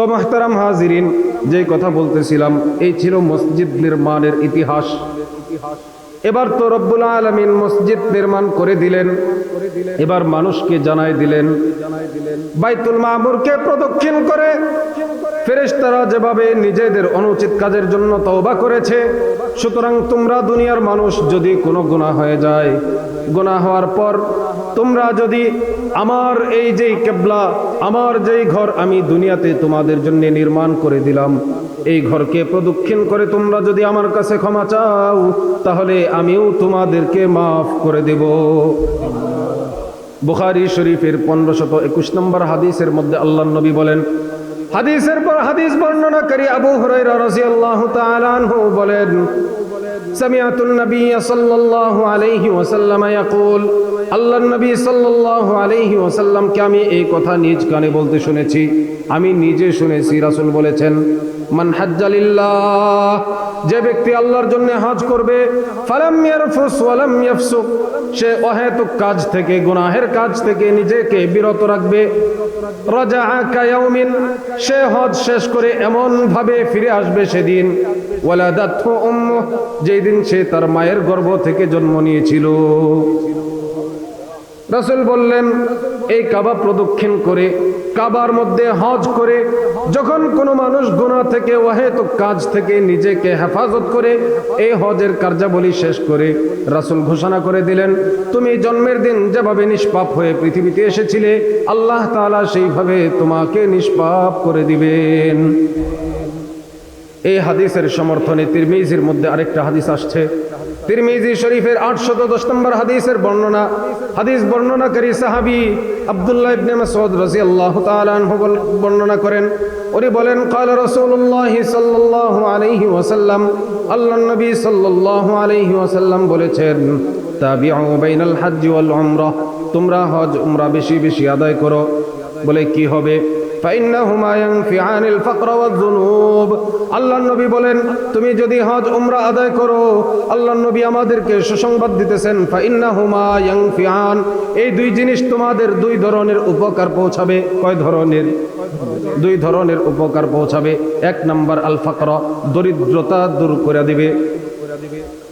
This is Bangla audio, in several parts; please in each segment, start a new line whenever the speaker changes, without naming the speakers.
তো মাহতারাম হাজিরিন যে কথা বলতেছিলাম, এই ছিল মসজিদ নির্মাণের ইতিহাস। এবার তো রব্বুল আলমিন মসজিদ নির্মাণ করে দিলেন। এবার মানুষকে জানাই দিলেন, বাইতুল মামুরকে প্রদক্ষিণ করে। ফেরেশতারা যেভাবে নিজেদের অনুচিত কাজের জন্য তওবা করেছে, সুতরাং তোমরা দুনিয়ার মানুষ যদি কোনো গুণা হয়ে যায় গুনাহ হওয়ার পর তোমরা যদি আমার এই যেই কেবলা, আমার যেই ঘর আমি দুনিয়াতে তোমাদের জন্য নির্মাণ করে দিলাম, এই ঘরকে প্রদক্ষিণ করে তোমরা যদি আমার কাছে ক্ষমা চাও, তাহলে আমিও তোমাদেরকে মাফ করে দেব। বুখারি শরীফের পনেরো শত একুশ নম্বর হাদিসের মধ্যে আল্লাহ নবী বলেন, হাদিসের পর হাদিস বর্ণনাকারী আবু রাদিয়াল্লাহু তাআলা আনহু বলেন سمعت النبي صلى الله عليه وسلم يقول আল্লাহ নবী সাল্লাল্লাহু আলাইহি ওয়াসাল্লাম কে আমি এই কথা নিজ কানে বলতে শুনেছি আমি নিজে শুনেছি রাসূল বলেছেন যে ব্যক্তি আল্লাহর জন্য হজ করবে সে অহেতুক কাজ থেকে, গুনাহের কাজ থেকে নিজেকে বিরত রাখবে। সে হজ শেষ করে এমন ভাবে ফিরে আসবে সেদিন। ওয়ালাদাতহু উম্মুহ, যেই দিন সে তার মায়ের গর্ভ থেকে জন্ম নিয়েছিল। রাসূল বললেন, এই কাবা প্রদক্ষিণ করে কাবার মধ্যে হজ করে, যখন কোনো মানুষ গুনাহ থেকে ওয়াহেতুক কাজ থেকে নিজেকে হেফাজত করে, এই হজের কার্যাবলী শেষ করে রাসুল ঘোষণা করে দিলেন, তুমি জন্মের দিন যেভাবে নিষ্পাপ হয়ে পৃথিবীতে এসেছিলে, আল্লাহ তাআলা সেইভাবে তোমাকে নিষ্পাপ করে দিবেন। এই হাদিসের সমর্থনে তিরমিজির মধ্যে আরেকটা হাদিস আসছে। তিরমিজি শরীফের আটশত দশ নম্বর হাদিসের বর্ণনা হাদিস বর্ণনাকারী সাহাবি আব্দুল্লাহ ইবনে মাসউদ রাদিয়াল্লাহু তাআলা আনহু বল- বর্ণনা করেন উনি বলেন قال رسول الله صلى الله عليه وسلم আল্লাহ নবী সাল্লাল্লাহু আলাইহি ওয়াসাল্লাম বলেছেন তাবিউ বাইনাল হজ্জ ওয়াল উমরাহ তোমরা হজ উমরা বেশি বেশি আদায় করো বলে কি হবে فإنهما ينفعان الفقر والذنوب আল্লাহ নবী বলেন তুমি যদি হজ উমরা আদায় করো আল্লাহ নবী আমাদেরকে সুসংবাদ দিতেছেন ফাইন্নাহুমা ইয়ানফিআন এই দুই জিনিস তোমাদের দুই ধরনের উপকার পৌঁছাবে কয় ধরনের দুই ধরনের উপকার পৌঁছাবে এক নাম্বার আল ফাকর দরিদ্রতা দূর করে দিবে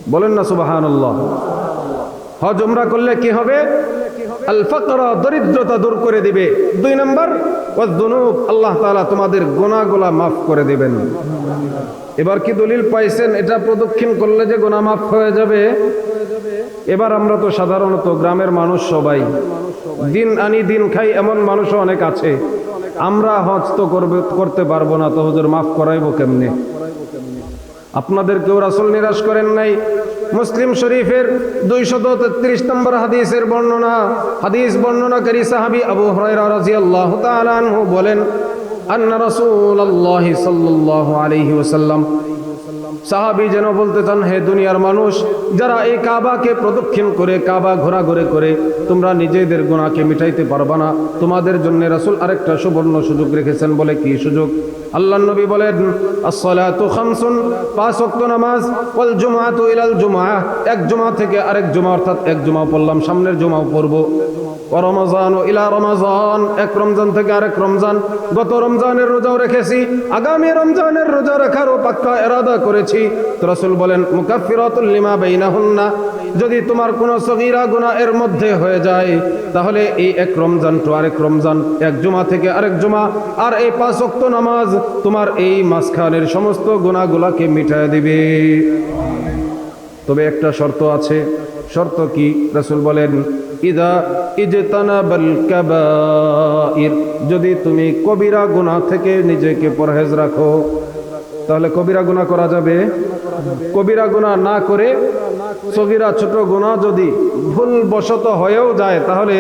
বলেন না সুবহানাল্লাহ হজ উমরা করলে কি হবে দরিদ্রতা দূর করে দিবে। দুই নম্বর আল্লাহ তোমাদের গুনাহগুলা মাফ করে দিবেন। এবার কি দলিল পাইছেন? এটা প্রদক্ষিণ করলে যে গোনা মাফ হয়ে যাবে। এবার আমরা তো সাধারণত গ্রামের মানুষ সবাই। দিন আনি দিন খাই এমন মানুষও অনেক আছে। আমরা হজ তো করবে, করতে পারব না তো হুজুর, মাফ করাইবো কেমনে? আপনাদের কেউ রাসুল নিরাশ করেন নাই। মুসলিম শরীফের দুইশত তেত্রিশ নম্বর হাদিসের বর্ণনা, হাদিস বর্ণনাকারী সাহাবি আবু হরাইরা রাদিয়াল্লাহু তাআলা আনহু বলেন, আন্না রাসূলুল্লাহ সাল্লাল্লাহু আলাইহি ওয়াসাল্লাম সাহাবি যেন বলতে চান হে দুনিয়ার মানুষ, যারা এই কাবাকে প্রদক্ষিণ করে, কাবা ঘোরাঘুরে করে, তোমরা নিজেদের গুণাকে মিটাইতে পারবা না। তোমাদের জন্য রাসূল আরেকটা সুবর্ণ সুযোগ রেখেছেন বলে কি সুযোগ? আল্লাহ নবী বলেন, আসসালাতু খামসুন, পাঁচ ওয়াক্ত নামাজ, ওয়াল জুমআতু ইলাল জুমআহ। এক জুমা থেকে আরেক জুমা অর্থাৎ এক জুমা পড়লাম, সামনের জুমাও পড়ব। ও রমজান, ও ইলা রমাজান, এক রমজান থেকে আরেক রমজান। গত রমজানের রোজাও রেখেছি, আগামী রমজানের রোজা রাখারও পাক্কা এরাদা করেছি। রাসূল বলেন মুকাফফিরাতুল লিমা বাইনাহুন্না যদি তোমার কোনো সগীরা গুনাহ এর মধ্যে হয়ে যায়, তাহলে এই এক রমজান টু আরেক রমজান, এক জুমা থেকে আরেক জুমা, আর এই পাঁচ নামাজ তোমার এই মাঝখানের সমস্ত গুনাহগুলাকে মিটায় দিবে। তবে একটা শর্ত আছে শর্ত কি? রসুল বলেন, ইদা ইজতানাবাল কাবাইর যদি তুমি কবিরা গুনাহ থেকে নিজেকে পরহেজ রাখো, তাহলে কবিরা গুনাহ করা যাবে? কবিরা গুনাহ না করে সগিরা ছোট গুনাহ যদি ভুল বশত হয়েও যায়, তাহলে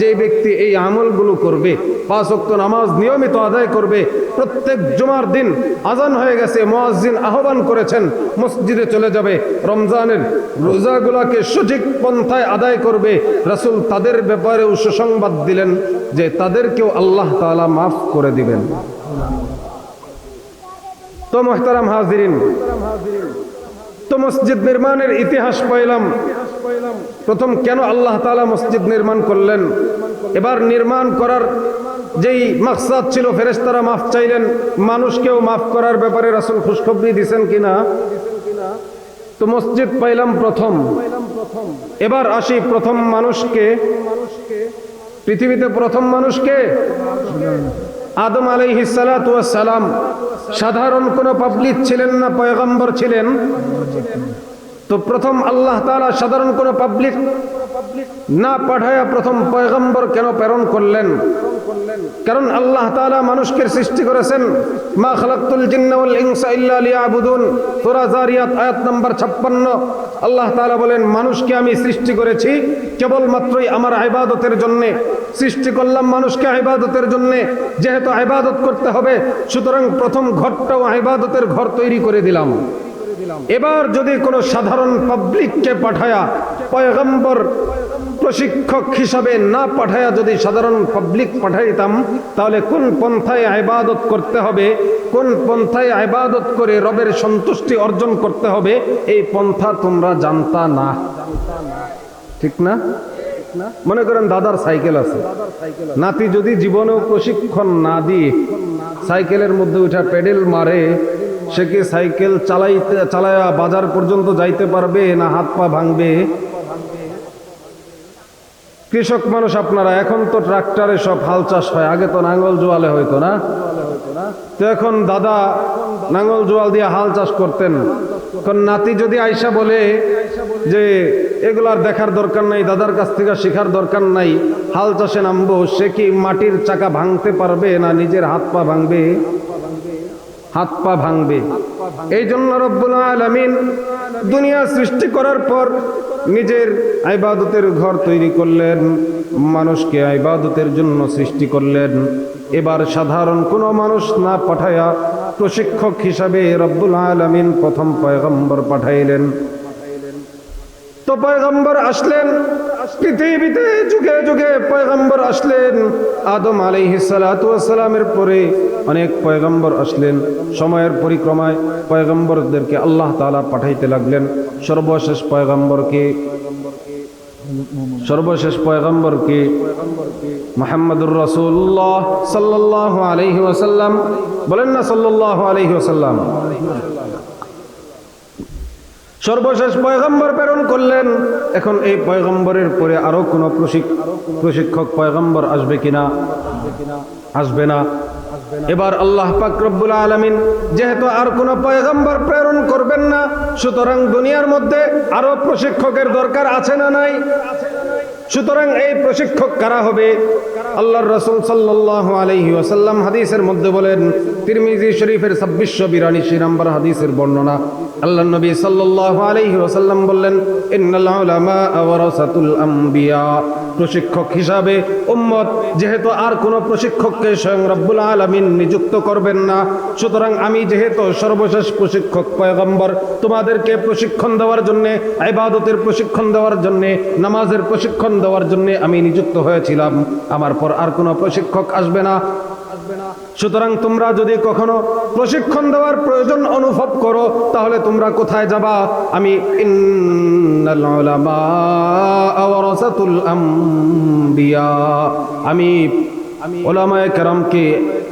যে ব্যক্তি এই আমলগুলো করবে, পাঁচ ওয়াক্ত নামাজ নিয়মিত আদায় করবে, প্রত্যেক জুমার দিন আজান হয়ে গেছে, মুয়াজ্জিন আহ্বান করেছেন, মসজিদে চলে যাবে, রমজানের রোজাগুলাকে সঠিক পন্থায় আদায় করবে। রাসূল তাদের ব্যাপারেও সুসংবাদ দিলেন যে তাদেরকেও আল্লাহ তাআলা মাফ করে দিবেন। তো মোহতারাম হাজিরিন, তো মসজিদ নির্মাণের ইতিহাস পাইলাম। প্রথম কেন আল্লাহ তাআলা মসজিদ নির্মাণ করলেন? এবার নির্মাণ করার যেই মাকসাদ ছিল, ফেরেশতারা মাফ চাইলেন। মানুষকেও মাফ করার ব্যাপারে রাসূল খুশখবরি দিছেন কিনা? তো মসজিদ পাইলাম প্রথম। এবার আসি প্রথম মানুষকে। পৃথিবীতে প্রথম মানুষকে? আদম আলাইহি সালাম। সাধারণ কোনো পাবলিক ছিলেন না, পয়গম্বর ছিলেন। তো প্রথম আল্লাহ তাআলা সাধারণ কোন পাবলিক না পাঠায়া প্রথম পয়গম্বর কেন প্রেরণ করলেন? কারণ আল্লাহ তাআলা মানুষকে সৃষ্টি করেছেন, মা খালাকতুল জিন্না ওয়াল ইনসা ইল্লা লিয়াবুদুন। সূরা জারিয়াত আয়াত নাম্বার 56 আল্লাহ তাআলা বলেন, মানুষকে আমি সৃষ্টি করেছি কেবলমাত্রই আমার ইবাদতের জন্য। সৃষ্টি করলাম মানুষকে ইবাদতের জন্য। যেহেতু ইবাদত করতে হবে, সুতরাং প্রথম ঘরটাও ইবাদতের ঘর তৈরি করে দিলাম। এবার যদি কোনো সাধারণ পাবলিককে পাঠায়া, পয়গম্বর প্রশিক্ষক হিসাবে না পাঠায়া যদি সাধারণ পাবলিক পাঠাইতাম, তাহলে কোন পন্থায় আইবাদত করতে হবে, কোন পন্থায় আইবাদত করে রবের সন্তুষ্টি অর্জন করতে হবে, এই পন্থা তোমরা জানতা না। ঠিক না? মনে করেন দাদার সাইকেল আছে। নাতি যদি জীবনেও প্রশিক্ষণ না দিয়ে সাইকেলের মধ্যে উঠা পেডেল মারে সে কি সাইকেল চালাইতে চালায়া বাজার পর্যন্ত যাইতে পারবে না হাত পা ভাঙবে? কৃষক মানুষ আপনারা, এখন তো ট্রাক্টরে সব হাল চাষ হয়। আগে তো নাঙ্গল জোয়ালে হইতো না? তো এখন দাদা নাঙ্গল জোয়াল দিয়ে হাল চাষ করতেন। এখন নাতি যদি আইসা বলে যে এগুলার দেখার দরকার নাই, দাদার কাছ থেকে শেখার দরকার নাই, হাল চাষে নামবো সে কি মাটির চাকা ভাঙতে পারবে না নিজের হাত পা ভাঙবে? হাত পা ভাঙবে। এই জন্য রব্বুল আলমিন দুনিয়া সৃষ্টি করার পর নিজের আইবাদতের ঘর তৈরি করলেন, মানুষকে আইবাদতের জন্য সৃষ্টি করলেন। এবার সাধারণ কোনো মানুষ না পাঠায়া প্রশিক্ষক হিসাবে রব্বুল আলমিন প্রথম পয়গম্বর পাঠাইলেন। তো পয়গম্বর আসলেন। পৃথিবীতে যুগে যুগে পয়গম্বর আসলেন। আদম আলাইহিসালামের পরে অনেক পয়গম্বর আসলেন। সময়ের পরিক্রমায় পয়গম্বরদেরকে আল্লাহ তাআলা পাঠাইতে লাগলেন। সর্বশেষ পয়গম্বরকে সর্বশেষ পয়গম্বরকে মোহাম্মদুর রসুল্লাহ সাল্লাহ আলহি ওসাল্লাম বলেন না সাল্লাহ আলহি ওসাল্লাম সর্বশেষ পয়গম্বর প্রেরণ করলেন। এখন এই পয়গম্বরের পরে আরও কোন প্রশিক্ষক, পয়গম্বর আসবে কিনা? আসবে না। এবার আল্লাহ পাকরবুল আলমিন, যেহেতু আর কোন পয়গম্বর প্রেরণ করবেন না, সুতরাং দুনিয়ার মধ্যে আরও প্রশিক্ষকের দরকার আছে না নাই? সুতরাং এই প্রশিক্ষক কারা হবে? আল্লাহর রসুল সাল্লাহ আলহি ওসাল্লাম হাদিসের মধ্যে বলেন, তিরমিজি শরীফের ছাব্বিশশো বিরাশি নম্বর হাদিসের বর্ণনা। আল্লাহ নবী সাল্লাহ আলহি ওসাল্লাম বললেন প্রশিক্ষক হিসাবে উম্মত, যেহেতু আর কোনো প্রশিক্ষককে স্বয়ং রব্বুল আলমিন নিযুক্ত করবেন না, সুতরাং আমি যেহেতু সর্বশেষ প্রশিক্ষক পয়গম্বর, তোমাদেরকে প্রশিক্ষণ দেওয়ার জন্যে, ইবাদতের প্রশিক্ষণ দেওয়ার জন্যে, নামাজের প্রশিক্ষণ দেওয়ার জন্যে আমি নিযুক্ত হয়েছিলাম। আমার পর আর কোনো প্রশিক্ষক আসবে না। সুতরাং তোমরা যদি কখনো প্রশিক্ষণ দেওয়ার প্রয়োজন অনুভব করো, তাহলে তোমরা কোথায় যাবা? আমি আমি ওলামায়ে কেরামকে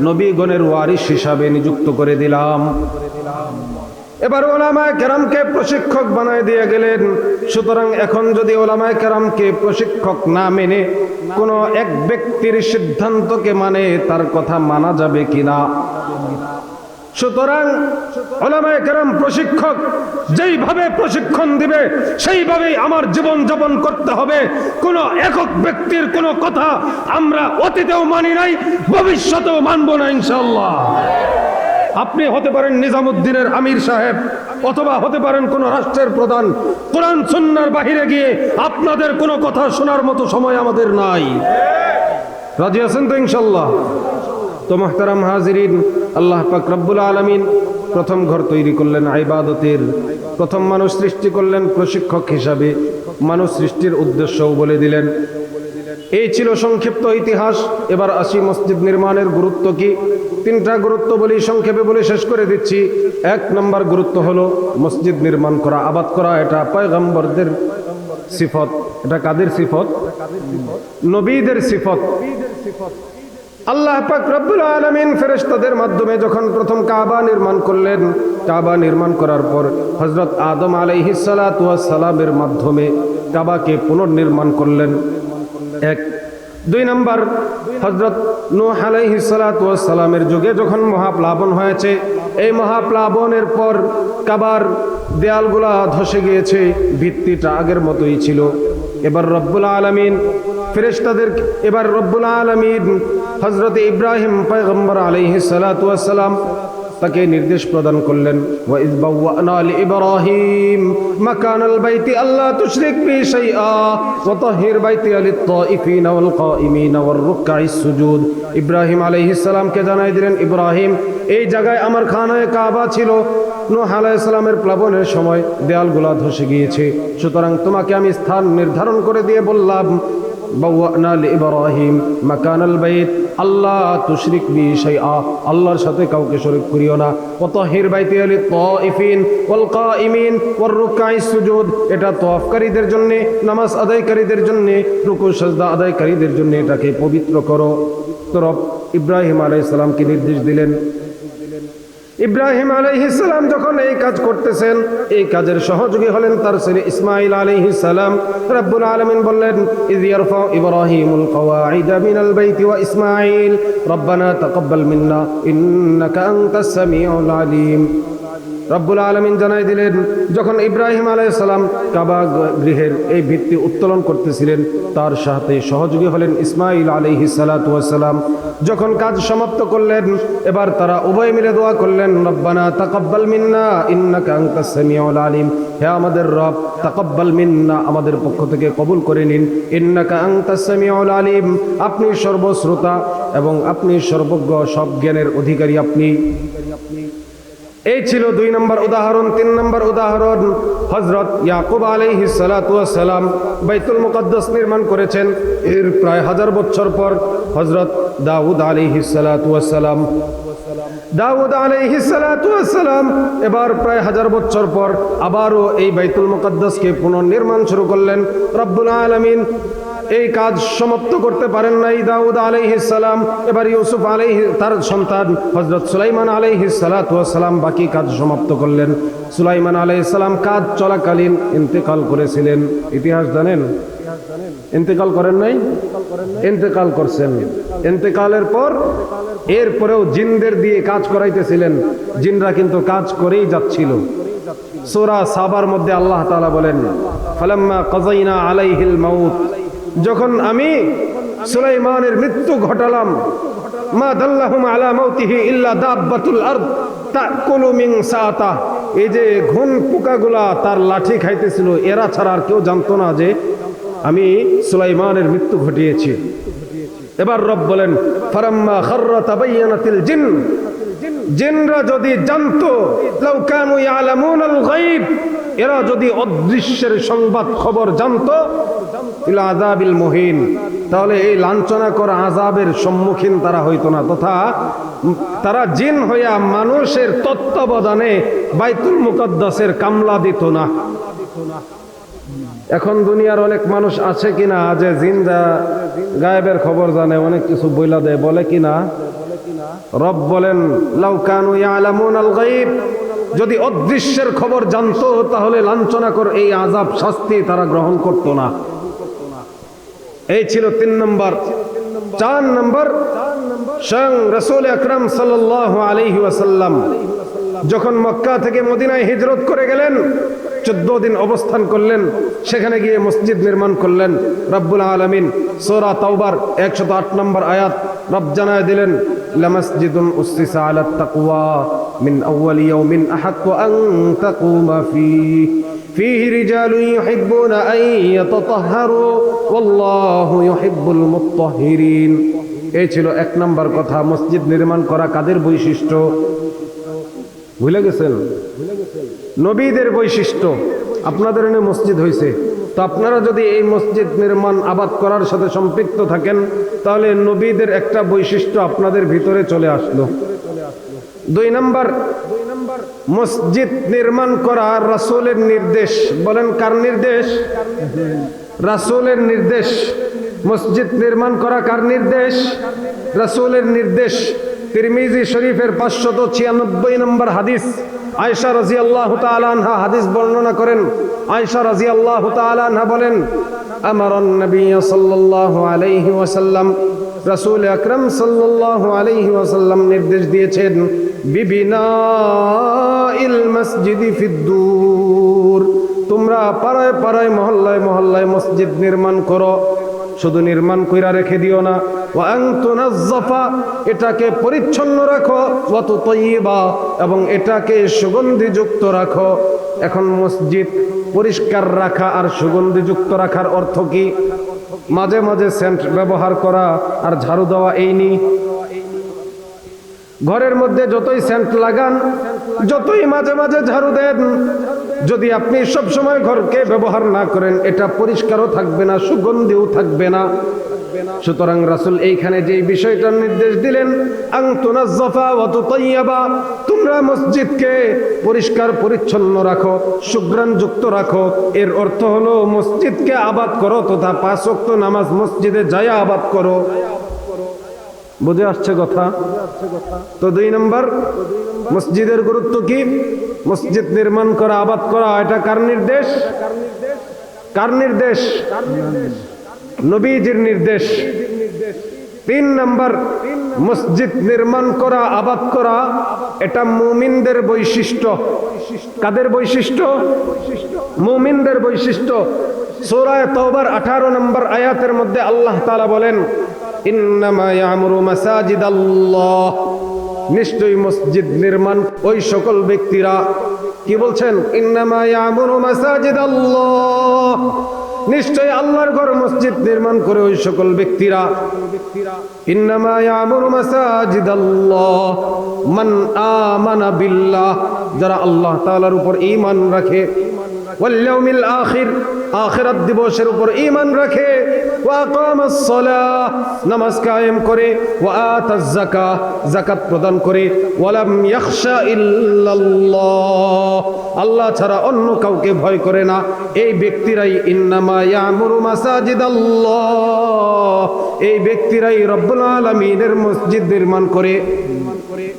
নবীগণের ওয়ারিস হিসাবে নিযুক্ত করে দিলাম। এবার ওলামায় কেরামকে প্রশিক্ষক বানায় দিয়ে গেলেন। সুতরাং এখন যদি ওলামায় কেরামকে প্রশিক্ষক না মেনে কোনো এক ব্যক্তির সিদ্ধান্তকে মানে তার কথা মানা যাবে কিনা? সুতরাং ওলামায় কেরাম প্রশিক্ষক যেইভাবে প্রশিক্ষণ দিবে, সেইভাবেই আমার জীবন যাপন করতে হবে। কোনো একক ব্যক্তির কোনো কথা আমরা অতীতেও মানি নাই, ভবিষ্যতেও মানব না ইনশাল্লাহ আপনি হতে পারেন নিজামুদ্দিনের আমির সাহেব, অথবা হতে পারেন কোন রাষ্ট্রের প্রধান। কোরআন সুন্নার বাহিরে গিয়ে আপনাদের কোনো কথা শোনার মতো সময় আমাদের নাই। রাজি আছেন তো ইনশাল্লাহ তো মোহতারাম হাজিরিন, আল্লাহ পাক রব্বুল আলমিন প্রথম ঘর তৈরি করলেন আইবাদতের প্রথম মানুষ সৃষ্টি করলেন প্রশিক্ষক হিসাবে। মানুষ সৃষ্টির উদ্দেশ্যও বলে দিলেন। এই ছিল সংক্ষিপ্ত ইতিহাস। এবার আসি মসজিদ নির্মাণের গুরুত্ব কি? তিনটা গুরুত্ব বলি, সংক্ষেপে বলে শেষ করে দিচ্ছি। এক নম্বর গুরুত্ব হলো মসজিদ নির্মাণ করা, আবাদ করা, এটা পয়গম্বরদের সিফত, এটা কাদের সিফত? নবীদের সিফত। আল্লাহ পাক রব্বুল আলামিন ফেরেশতাদের মাধ্যমে যখন প্রথম কাবা নির্মাণ করলেন, কাবা নির্মাণ করার পর হযরত আদম আলাইহিস সালাতু সালামের মাধ্যমে কাবাকে পুনর্নির্মাণ করলেন। এক। দুই নম্বর হজরত নূহ আলাইহিস সালাতু ওয়াস সালামের যুগে যখন মহাপ্লাবন হয়েছে, এই মহাপ্লাবনের পর কাবার দেয়ালগুলা ধসে গিয়েছে, ভিত্তিটা আগের মতোই ছিল। এবার রব্বুল আলমিন, ফেরেশতাদের, এবার রব্বুল আলমিন হজরত ইব্রাহিম পয়গম্বর আলাইহি সালাম তাকে নির্দেশ প্রদান করলেন বাওয়ানা লিইব্রাহিম বাইতি আল্লাহ ইব্রাহিম জানাই দিলেন, ইব্রাহিম, এই জায়গায় আমার খানায় কাবা ছিল। নূহ আলাইহিস প্লাবনের সময় দেয়ালগুলা ধসে গিয়েছে। সুতরাং তোমাকে আমি স্থান নির্ধারণ করে দিয়ে বললাম বাওয়ানা লিইব্রাহিম, মাকানাল বাইত আল্লাহ তুশরিক বি সেই আল্লাহর সাথে কাউকে শরিক করিও না। কত হের বাইতে আলী ত ওয়াল কাইমিন ইমিন রুকআইস সুজুদ। এটা তফকারীদের জন্য, নামাজ আদায়কারীদের জন্য, রুকু, সাজদা আদায়কারীদের জন্য এটাকে পবিত্র করো। তো রব ইব্রাহিম আলাইসালামকে নির্দেশ দিলেন ইব্রাহিম আলাইহিসালাম যখন এই কাজ করতেছেন, এই কাজের সহযোগী হলেন তার ছেলে ইসমাইল আলাইহিসালাম রব্বুল আলামিন বললেন, ইয ইয়ারফা ইব্রাহিমুল মিনাল বাইতি ওয়া ইসমাইল। রব্বানা তাকাব্বাল মিন্না, ইন্নাকা আনতাস সামিউল আলিম। রব্বুল আলমিন জানাই দিলেন, যখন ইব্রাহিম আলাইসালাম কাবা গৃহের এই ভিত্তি উত্তোলন করতেছিলেন, তার সাথে সহযোগী হলেন ইসমাইল আলহি সালাতাম যখন কাজ সমাপ্ত করলেন, এবার তারা উভয় মিলে দোয়া করলেন, রব্বানা তাকাব্বাল মিন্না, ইন্নাকা আনতাস সামিউল আলিম। হে আমাদের রব, তাকাব্বাল মিন্না আমাদের পক্ষ থেকে কবুল করে নিন। ইন্নাকা আনতাস সামিউল আলিম, আপনি সর্বশ্রোতা এবং আপনি সর্বজ্ঞ, সব জ্ঞানের অধিকারী আপনি। এই ছিল দুই নম্বর উদাহরণ, তিন নম্বর উদাহরণ। হজরত ইয়াকুব আলাইহি সালাম বাইতুল মুকদ্দাস নির্মাণ করেছেন। এর প্রায় হাজার বছর পর হজরত দাউদ আলাইহি সালাম দাউদ আলাইহি সালাম এবার প্রায় হাজার বছর পর আবারও এই বাইতুল মুকদ্দাসকে পুনর্নির্মাণ শুরু করলেন। রব্বুল আলামিন এই কাজ সমাপ্ত করতে পারেন নাই। দাউদ আলাইহিসালাম এবার ইউসুফ আলাইহি, তার সন্তান হজরত সুলাইমান আলাইহিসালাম বাকি কাজ সমাপ্ত করলেন। সুলাইমান আলাইহিসালাম কাজ চলাকালীন ইন্তেকাল করেছিলেন। ইতিহাস জানেন? ইন্তেকাল করেন নাই? ইন্তেকাল করছেন। ইন্তেকালের পর এরপরেও জিনদের দিয়ে কাজ করাইতেছিলেন। জিনরা কিন্তু কাজ করেই যাচ্ছিল। সোরা সাবার মধ্যে আল্লাহ তাআলা বলেন, ফালাম্মা কাযাইনা আলাইহিল মাউত। যখন আমি সুলাইমানের মৃত্যু ঘটালাম, মা দাল্লাহুম আলা মাউতিহি ইল্লা দাব্বাতুল আরদ তাকুলু মিন সাতা এই যে ঘুন পোকাগুলা তার লাঠি খাইতেছিল, এরা ছাড়া আর কেউ জানতো না যে আমি সুলাইমানের মৃত্যু ঘটিয়েছি। এবার রব বলেন, ফারাম্মা খাররা তাবায়্যানাতিল জিন। জিনরা যদি জানতো, লাউ কানু ইয়ালামুনাল গায়ব। এরা যদি অদৃশ্যের সংবাদ খবর জানতো ইলা আযাবিল মুহিন। তাহলে এই লাঞ্ছনা করা আজাবের সম্মুখীন তারা হইতো না, তথা তারা জিন হইয়া মানুষের তত্ত্বাবধানে বাইতুল মুকদ্দাসের কামলা দিত না। এখন দুনিয়ার অনেক মানুষ আছে কিনা যে জিন্দা গায়েবের খবর জানে, অনেক কিছু বইলা দেয়, বলে কিনা? রব বলেন, লাউ কানু ইয়ালামুন আল গায়ব যদি অদৃশ্যের খবর জানতো, তাহলে লাঞ্ছনা কর এই আজাব শাস্তি তারা গ্রহণ করত না। এই ছিল তিন নম্বর চার নম্বর স্বয়ং রসুল আকরাম সাল্লাহ আলহি ওয়াসাল্লাম যখন মক্কা থেকে মদিনায় হিজরত করে গেলেন চোদ্দ দিন অবস্থান করলেন সেখানে গিয়ে মসজিদ নির্মাণ করলেন রব্বুল আলমিন সোরা তাওবার একশত আট নম্বর আয়াত রব জানায় দিলেন لمسجد أسس على التقوى من أول يوم أحق أن تقوم فيه فيه رجال يحبون أن يتطهروا والله يحب المطهرين এই ছিল এক নম্বর কথা মসজিদ নির্মাণ করা কাদের বৈশিষ্ট্য ভুলে গেছেন নবীদের বৈশিষ্ট্য আপনাদের এনে মসজিদ হয়েছে তো আপনারা যদি এই মসজিদ নির্মাণ আবাদ করার সাথে সম্পৃক্ত থাকেন তাহলে নবীদের একটা বৈশিষ্ট্য আপনাদের ভিতরে চলে আসলো দুই নম্বর মসজিদ নির্মাণ করা রাসূলের নির্দেশ। বলেন কার নির্দেশ? রাসূলের নির্দেশ। মসজিদ নির্মাণ করা কার নির্দেশ? রাসূলের নির্দেশ। তিরমিজি শরীফের পাঁচশত ছিয়ানব্বই নম্বর হাদিস। আয়সা রাজি আল্লাহ আনহা হাদিস বর্ণনা করেন। আয়সা রাজি আল্লাহ আনহা বলেন আমার নবী সাল্লাল্লাহু আলাইহি ওয়াসাল্লাম রাসূল আকরাম আলাইহি ওয়াসাল্লাম নির্দেশ দিয়েছেন বিবিনা তোমরা পাড়ায় পাড়ায়, মহল্লায় মহল্লায় মসজিদ নির্মাণ করো। শুধু নির্মাণ কইরা রেখে দিও না। এটাকে পরিচ্ছন্ন রাখো। ওয়াত তৈবা এবং এটাকে সুগন্ধিযুক্ত রাখো। এখন মসজিদ পরিষ্কার রাখা আর সুগন্ধিযুক্ত রাখার অর্থ কি? মাঝে মাঝে সেন্ট ব্যবহার করা আর ঝাড়ু দেওয়া এই নি। ঘরের মধ্যে যতই সেন্ট লাগান, যতই মাঝে মাঝে ঝাড়ু দেন, যদি আপনি সব সময় ঘরকে ব্যবহার না করেন, এটা পরিষ্কারও থাকবে না, সুগন্ধিও থাকবে না। সুতরাং রাসূল এইখানে যে বিষয়টার নির্দেশ দিলেন তোমরা মসজিদকে পরিষ্কার পরিচ্ছন্ন রাখো সুগ্রাণ যুক্ত রাখো। এর অর্থ হলো, মসজিদকে আবাদ করো তথা পাঁচ ওয়াক্ত নামাজ মসজিদে যায়া আবাদ করো। বুঝে আসছে কথা? তো দুই নম্বর, মসজিদের গুরুত্ব কি? মসজিদ নির্মাণ করা, আবাদ করা, এটা কার নির্দেশ? কার নির্দেশ? নবীজির নির্দেশ। তিন নম্বর, মসজিদ নির্মাণ করা, আবাদ করা, এটা মুমিনদের বৈশিষ্ট্য। কাদের বৈশিষ্ট্য? মুমিনদের বৈশিষ্ট্য। সূরায়ে তওবার 18 নম্বর আয়াতের মধ্যে আল্লাহ তাআলা বলেন নিশ্চয়ই মসজিদ নির্মাণ ওই সকল ব্যক্তিরা কি বলছেন? ইন্নামা ইয়ামুরু মাসাজিদাল্লাহ। নিশ্চয় আল্লাহর ঘর মসজিদ নির্মাণ করে ওই সকল ব্যক্তিরা। ইন্নামা মান বিল্লাহ। যারা আল্লাহ তালার উপর ইমান রাখে ওয়াল ইয়াউমিল আখির আখিরাত দিবসের উপর ঈমান রাখে, ওয়া আকামাস সালাহ নামাজ কায়েম করে, ওয়া আতাজ যাকাহ যাকাত প্রদান করে, ওয়ালাম ইয়াখশা ইল্লাল্লাহ, আল্লাহ ছাড়া অন্য কাউকে ভয় করে না, এই ব্যক্তিরাই ইন্নামা ইয়ামুরু মাসাজিদাল্লাহ, এই ব্যক্তিরাই রব্বুল আলামিনের মসজিদ নির্মাণ করে।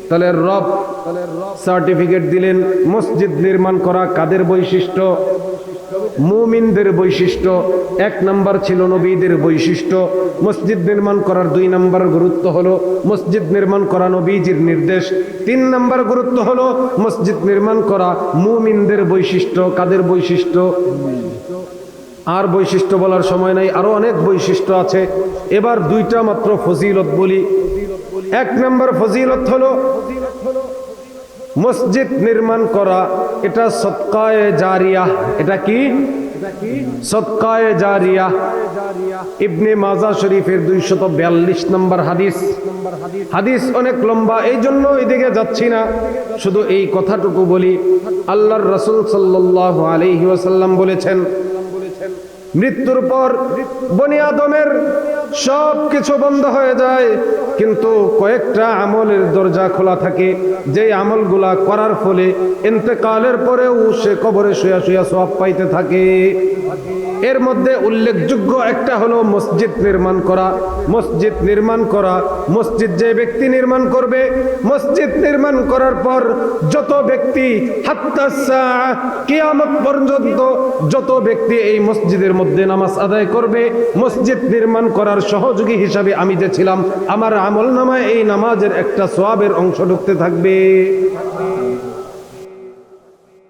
তাহলে রব সার্টিফিকেট দিলেন, মসজিদ নির্মাণ করা কাদের বৈশিষ্ট্য? মুমিনদের বৈশিষ্ট্য, এক নাম্বার ছিল নবীদের বৈশিষ্ট্য। মসজিদ নির্মাণ করার দুই নাম্বার গুরুত্ব হলো মসজিদ নির্মাণ করা নবীজির নির্দেশ। তিন নাম্বার গুরুত্ব হলো মসজিদ নির্মাণ করা মুমিনদের বৈশিষ্ট্য, কাদের বৈশিষ্ট্য? আর বৈশিষ্ট্য বলার সময় নাই আরও অনেক বৈশিষ্ট্য আছে। এবার দুইটা মাত্র ফজিলত বলি। এক নম্বর ফজিলত হলো মসজিদ নির্মাণ করা। এটা সৎকায় জারিয়া। এটা কি? সৎকায় জারিয়া। ইবনে মাজা শরীফের দুইশত বিয়াল্লিশ নম্বর হাদিস। হাদিস অনেক লম্বা, এই জন্য এদিকে যাচ্ছি না। শুধু এই কথাটুকু বলি, আল্লাহর রসুল সাল্লাহ আলহি বলেছেন, মৃত্যুর পর বনি আদমের সব কিছু বন্ধ হয়ে যায়। কিন্তু কয়েকটা আমলের দরজা খোলা থাকে। যে আমলগুলা করার ফলে ইন্তেকালের পরেও সে কবরে শুয়া শুয়া সব পাইতে থাকে। এর মধ্যে উল্লেখযোগ্য একটা হলো মসজিদ নির্মাণ করা। মসজিদ নির্মাণ করা, মসজিদ যে ব্যক্তি নির্মাণ করবে, মসজিদ নির্মাণ করার পর যত ব্যক্তি কিয়ামত পর্যন্ত যত ব্যক্তি এই মসজিদের মধ্যে নামাজ আদায় করবে, মসজিদ নির্মাণ করার সহযোগী হিসাবে আমি যে ছিলাম, আমার আমল নামায় এই নামাজের একটা সোয়াবের অংশ ঢুকতে থাকবে।